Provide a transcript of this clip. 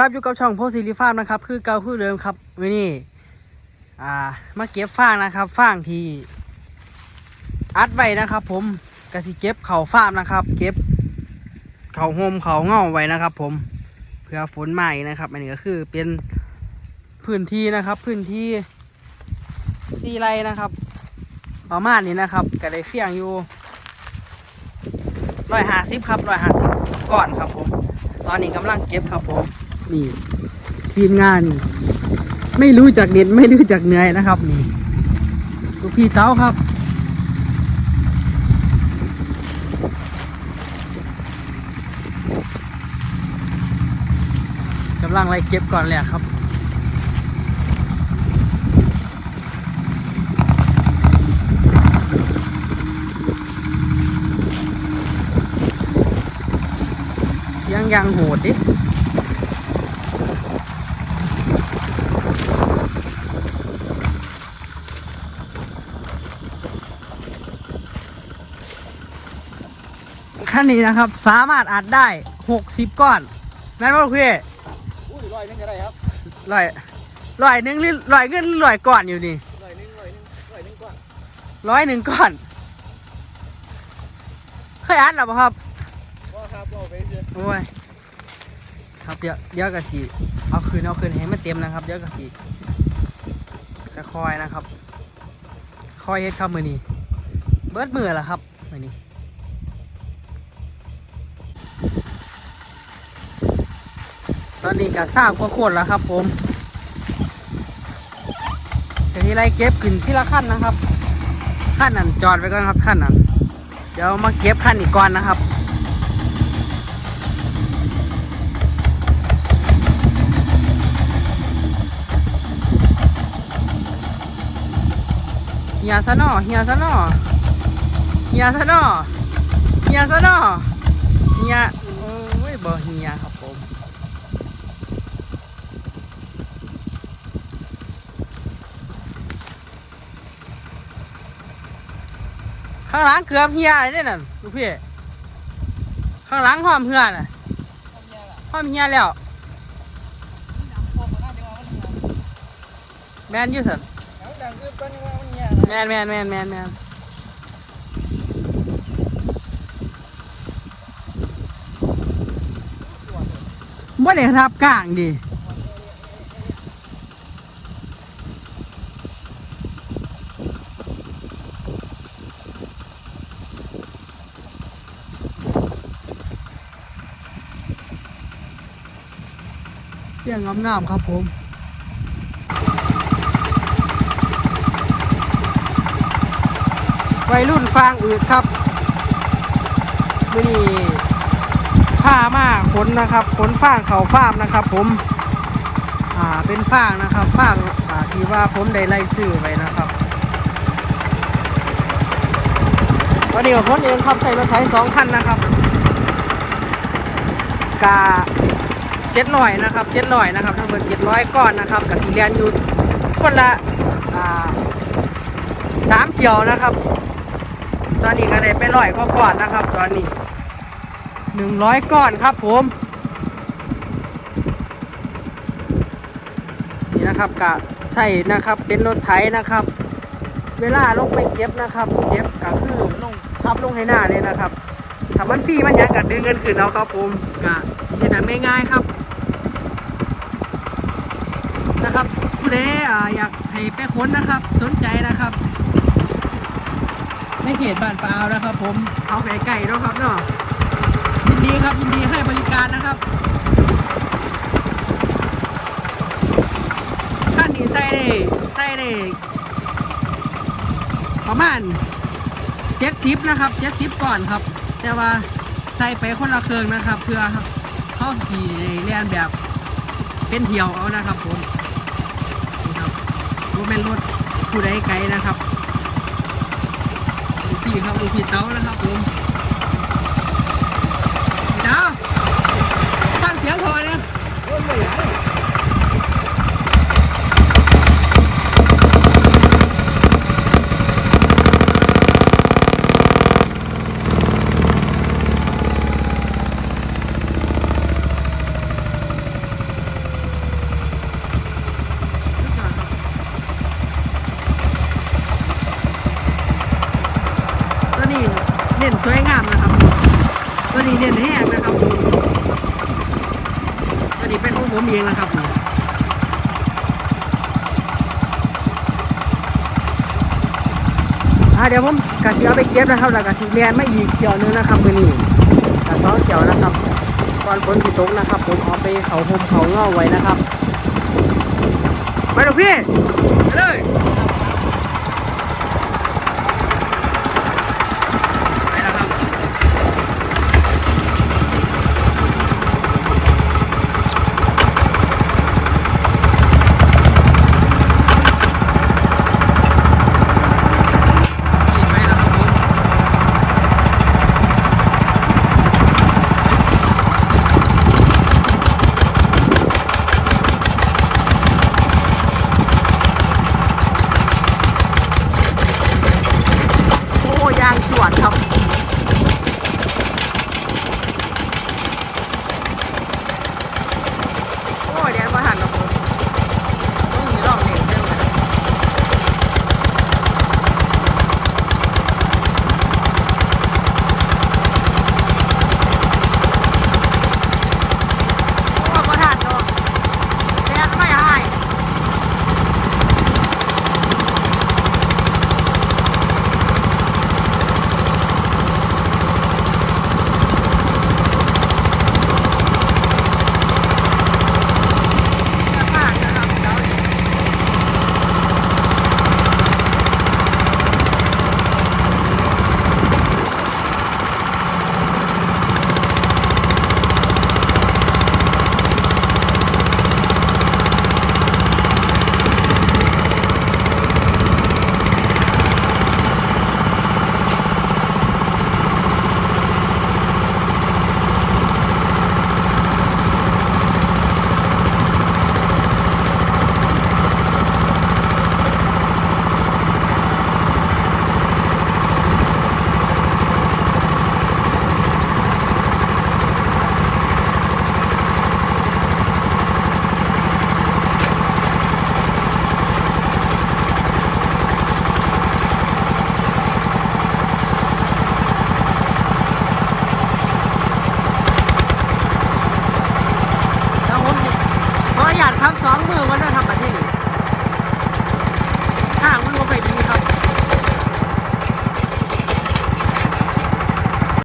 ครับอยู่กับช่องโพสิริฟาร์มนะครับ คือเกาคือเดิมครับวันนี้อ่ามาเก็บฟางนะครับฟางที่อัดไว้นะครับ ผมกสิเก็บเข่าฟาร์มนะครับ เก็บเข่าโฮมเข่าเง่าไว้นะครับ ผมเพื่อฝนใหม่นะครับ อันนี้ก็คือเป็นพื้นที่นะครับ พื้นที่สี่ไรนะครับ ประมาณนี้นะครับก็ได้เฟียงอยู่ร้อยห้าสิบครับร้อยห้าสิบก่อนครับผม ตอนนี้กำลังเก็บครับผม นี่ ทีมงาน ไม่รู้จักเด็ดไม่รู้จักเหนื่อยนะครับนี่ลูกพี่เต้าครับกำลังไล่เก็บก่อนเลยครับเสียงยางโหดดิ ขั้นนี้นะครับ สามารถอัดได้หกสิบก้อนแม่นบ่ลูกพี่อุ้ยร้อยหนึงก็ได้ครับร้อยร้อยหนึ่งหรือร้อยเงินหรือร้อยก้อนอยู่นี่ร้อยหนึงร้อยหนึงร้อยหนึงก่อนร้อยหนึ่งก้อน เคยอัดหรอเปล่าครับว่าครับว่าไปเชื่อโอ้ยครับเดี๋ยวเดี๋ยวกะสีเอาคืนเอาคืนให้มันเต็มนะครับเดี๋ยวกะสีจะคอยนะครับ คอยเฮ็ดครับมือนี้เบิดมือละครับ อนี้ตอนนี้ก็ทราบก็โคตรแล้วครับ ผมกะที่ไรเก็บขึ้นที่ละขั้นนะครับ ขั้นนั้นจอดไว้ก่อนครับขั้นนั้นเดี๋ยวมาเก็บขั้นอีกก่อนนะครับเฮียซะหนอเฮียซะหนอเฮียซะหนอเฮียซะหนอเฮียโอ้ยบ่เฮียครับผม ข้างหลังเกือบเฮียเลยนั่นลูกพี่ ข้างหลังหอมเหือน่ะหอมเฮียแล้ว แมนยูสันแมนแมนแมนแมนแมนแมนบ่ได้ทับกลางดิ เสียงงามๆครับผมวัยรุ่นฟางอืดครับมือนี้ผ้ามาขนนะครับขนฟางเขาฟามนะครับ ผมอ่าเป็นฟางนะครับฟางอ่าที่ว่าผมได้ไล่ซื้อไว้นะครับวันนี้ก็ขนเองครับใช้รถไถสองคันนะครับกา เจ็ดร้อยนะครับเจ็ดร้อยนะครับทั้งหมดเจ็ดร้อยก้อนนะครับกับสีเรียนอยู่คนละสามเขียวนะครับ ตอนนี้ก็ได้ไปร้อยกว่าก้อนนะครับ ตอนนี้หนึ่งร้อยก้อนครับผมนี่นะครับกะใส่นะครับเป็นรถไถนะครับ เวลาลงไปเก็บนะครับ เก็บก็คือลงทับลงให้หน้าเลยนะครับ ถ้ามันฟรีมันยังกัดึงเงินคืนเอาครับผมกะเห็นนั้นง่ายๆครับ นะครับผู้ใดอ่าอยากให้ไปค้นนะครับ สนใจนะครับในเขตบ้านปลาวนะครับ ผมเอาไก่ไก่เนาะครับเนาะยินดีครับยินดีให้บริการนะครับท่านนี้ใส่ได้ใส่ได้ประมาณเจ็ดสิบนะครับเจ็ดสิบก่อนครับ แต่ว่าใส่ไปคนละเครื่องนะครับ เพื่อเข้าทีเลียนแบบเป็นเที่ยวเอานะครับผมนี่ครับรถเป็นรถผู้ใดไกลนะครับลูกพี่ครับลูกพี่เต้านะครับผมเต้าฟังเสียงพอเนี่ย โอ้ยไม่ไหล สวยงามนะครับ ตัว นี้เน้นแห้งนะครับตัวนี้เป็นของผมเองนะครับอ่าเดี๋ยวผมกะทิเอาไปเก็บนะครับแล้วกะทิเรียนไม่อีกเกี่ยวนึงนะครับมือนี้กะท้องเกี่ยวนะครับก่อนฝนสิตกนะครับ ผมเอาไปเขาพมเขาเงาไว้นะครับ ไปลูกพี่ไปเลย ครับสองมือวันนะครับ